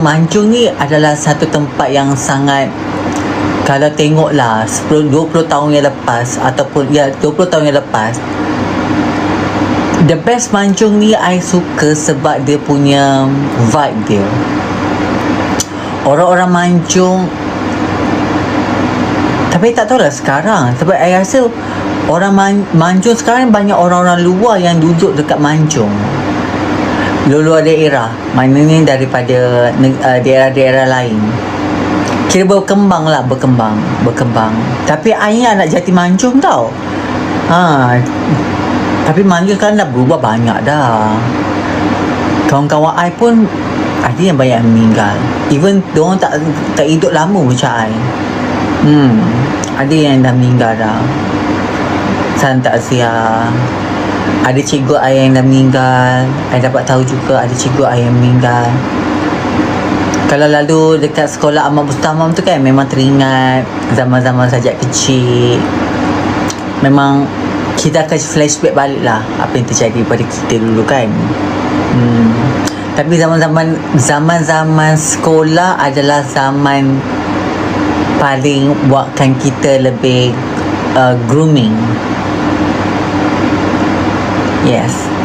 Mancung ni adalah satu tempat yang sangat kalau tengoklah 10 20 tahun yang lepas ataupun ya 20 tahun yang lepas the best mancung ni I suka sebab dia punya vibe dia. Orang-orang mancung tapi tak tahu lah sekarang sebab I rasa orang man, mancung sekarang banyak orang-orang luar yang duduk dekat mancung luar daerah maknanya daripada uh, daerah-daerah lain. Kira berkembang lah berkembang berkembang. Tapi ni anak jati mancung tau. Ha. Tapi manggil kan dah berubah banyak dah. Kawan-kawan I pun ada yang banyak meninggal. Even diorang tak tak hidup lama macam I hmm. Ada yang dah meninggal dah. Santa Azia ada cikgu I yang dah meninggal. I dapat tahu juga ada cikgu I yang meninggal. Kalau lalu dekat sekolah Ahmad Mustamam tu kan memang teringat zaman-zaman sajak kecil. Memang kita akan flashback balik lah apa yang terjadi pada kita dulu kan. Hmm. tapi zaman-zaman zaman-zaman sekolah adalah zaman paling buatkan kita lebih uh, grooming yes